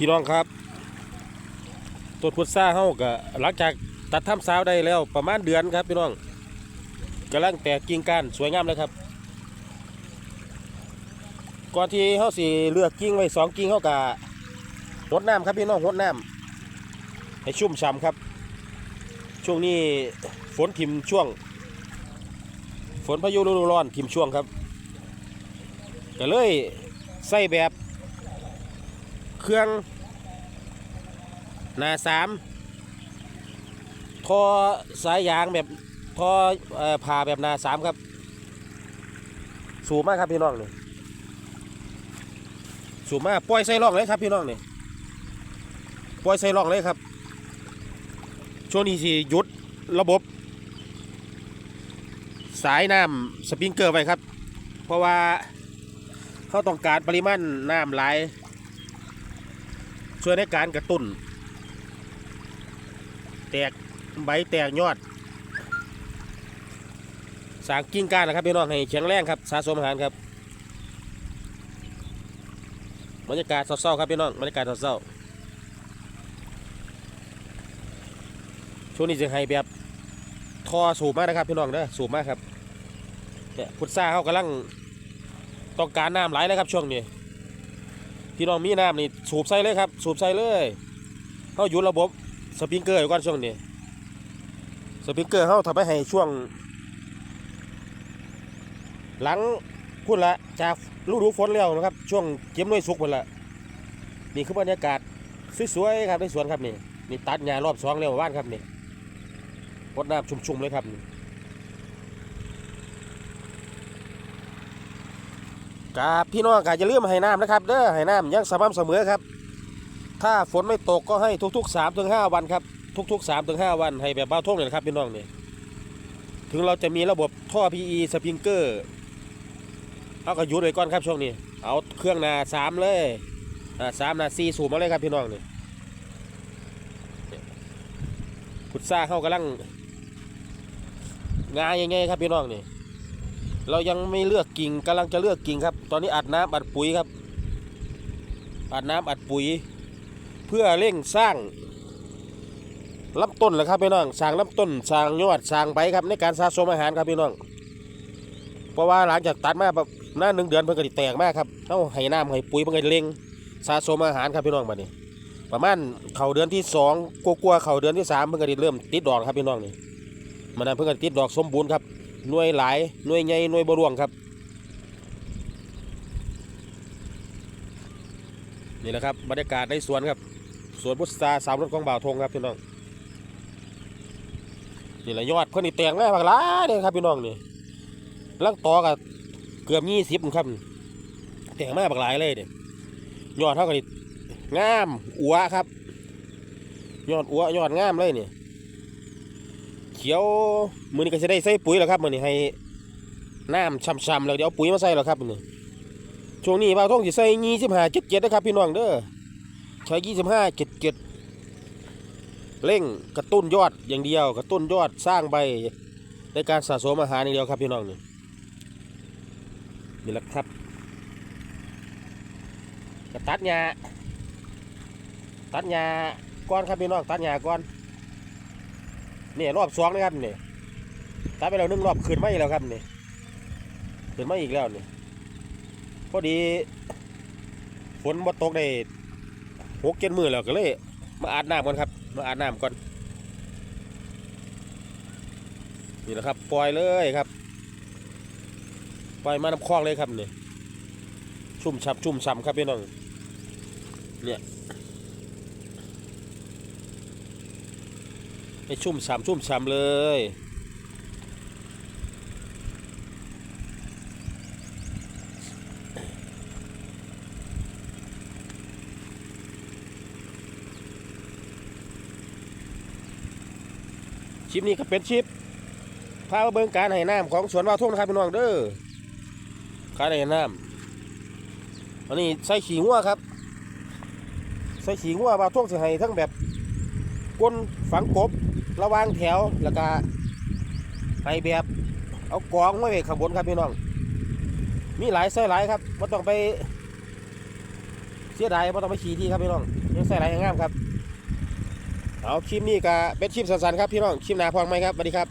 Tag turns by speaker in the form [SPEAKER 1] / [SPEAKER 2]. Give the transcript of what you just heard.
[SPEAKER 1] พี่น้องครับต้นพุทราเฮาก็หลังจากตัดทำสาวได้แล้วประมาณเดือนครับพี่น้องกำลังแตกกิ่งก้านสวยงามเลยครับ ก่อนที่เฮาสิเลือกกิ่งไว้สองกิ่งเฮาก็รดน้ำครับพี่น้องรดน้ำให้ชุ่มฉ่ำครับ ช่วงนี้ฝนทิมช่วง ฝนพายุฤดูร้อนทิมช่วงครับก็เลยใส่แบบ เครื่อง หนาสามทอสายยางแบบทอเอ่อผ่าแบบหนาสามครับ สูงมากครับพี่น้องนี่สูงมากปล่อยใส่ร่องเลยครับพี่น้องนี่ปล่อยใส่ร่องเลยครับ ช่วงนี้สิหยุดระบบ สายน้ำสปริงเกอร์ไปครับ เพราะว่าเขาต้องการปริมาณน้ำหลาย ช่วยในการกระตุ้น แตกใบแตกยอด สางกิ่งก้านนะครับพี่น้องให้แข็งแรงครับสะสมอาหารครับบรรยากาศเศร้าๆครับพี่น้องบรรยากาศเศร้าๆช่วงนี้จะให้แบบทอสูบมากนะครับพี่น้องเด้อสูบมากครับเนี่ยพุทราเขากำลังต้องการน้ำไหลเลยครับช่วงนี้ พี่น้องมีน้ำนี่สูบใส่เลยครับสูบใส่เลยเขาหยุดระบบสปริงเกอร์อยู่ก่อนช่วงนี้สปริงเกอร์เขาทำให้ให้ช่วง หลังพุ่นละจากฤดูฝนแล้วนะครับ ช่วงเก็บน่วยสุกพุ่นละนี่คือบรรยากาศสวยๆครับในสวนครับนี่นี่ตัดหญ้ารอบสองแล้วว่านครับนี่รดน้ำชุ่มๆเลยครับนี่ กาพี่น้องกาจะลืมให้น้ำนะครับเด้อให้น้ำยังสม่ำเสมอครับ ถ้าฝนไม่ตกก็ให้ทุกๆ3ถึง5วันครับทุกๆ3ถึง5วันให้แบบบ้าทุ่งเลยครับพี่น้องนี่ถึงเราจะมีระบบท่อ PE สปริงเกอร์เอาก็ยุดไว้ก่อนครับช่วงนี้ เอาเครื่องนาสามเลยอ่าสามนาสี่สูบมาเลยครับพี่น้องนี่พุทราเข้ากำลังงายังไงครับพี่น้องนี่ เรายังไม่เลือกกิ่งกำลังจะเลือกกิ่งครับ ตอนนี้อัดน้ำอัดปุ๋ยครับ อัดน้ำอัดปุ๋ย เพื่อเร่งสร้างลำต้นแหละครับพี่น้องสร้างลำต้นสร้างยอดสร้างใบครับ ในการสะสมอาหารครับพี่น้อง เพราะว่าหลังจากตัดมาแบบหน้าหนึ่งเดือนเพิ่นก็สิแตกมากครับเอาให้น้ำให้ปุ๋ยเพิ่นก็เร่งสะสมอาหารครับพี่น้องบัดนี้ประมาณเข่าเดือนที่สองกลัวๆเข่าเดือนที่สามเพิ่นก็สิเริ่มติดดอกครับพี่น้องนี่มันนั้นเพิ่นก็ติดดอกสมบูรณ์ครับ หน่วยหลายหน่วยใหญ่หน่วยบรวงครับ นี่แหละครับบรรยากาศในสวนครับสวนพุทราสามรถของบ่าวทงครับพี่น้องนี่แหละยอดเพิ่นนี่แตกแม่บักลายเลยครับพี่น้องนี่ลังตอกับเกือบยี่สิบครับแตกแม่บักหลายเลยเด้ยยอดเท่ากันนี่งามอัวครับ ยอดอัวยอดงามเลยเนี่ย เขียวมือนี้ก็จะได้ใส่ปุ๋ยแล้วครับมือนี้ให้น้ำช่ำๆแล้วเดี๋ยวเอาปุ๋ยมาใส่แล้วครับมือนี้ช่วงนี้บ่าวทงจะใส่ยี่สิบห้าเจ็ดเจ็ดนะครับพี่น้องเด้อใช้ยี่สิบห้าเจ็ดเจ็ดเร่งกระตุ้นยอดอย่างเดียว กระตุ้นยอดสร้างใบในการสะสมอาหารอย่างเดียวครับพี่น้องนี่นี่แหละครับกระตัดหญ้าตัดหญ้าก้อนครับพี่น้องตัดหญ้าก้อน นี่รอบสองนะครับนี่ตัดไปแล้วหนึ่งรอบขึ้นมาอีกแล้วครับนี่ขึ้นมาอีกแล้วนี่พอดีฝนมาตกได้หกเจ็ดมือแล้วก็เลย มาอาบน้ำก่อนครับ มาอาบน้ำก่อนนี่แหละครับปล่อยเลยครับปล่อยมาน้ำคลองเลยครับนี่ชุ่มฉ่ำชุ่มฉ่ำครับพี่น้องเนี่ย ให้ชุ่มฉ่ำชุ่มฉ่ำเลย ชิปนี้ก็เป็นชิปพามาเบิ่งการให้น้ำของสวนวาทุ่งนะครับพี่น้องเด้อการให้น้ำอันนี้ใส่ขี้งัวครับ ใส่ขี้งัววาทุ่งสิให้ทั้งแบบ ก้นฝังกบระวางแถวแล้วก็ให้แบบเอากองไว้ไว้ข้างบนครับพี่น้อง มีหลายไส้หลายครับไม่ต้องไปเสียดายเพราต้องไปขี่ที่ครับพี่น้องยังไส้หลายงามครับเอาคลิปนี้ก็เป็นคลิปสั้นๆครับพี่น้องคลิปหนาพร้อมไหมครับสวัสดีครับ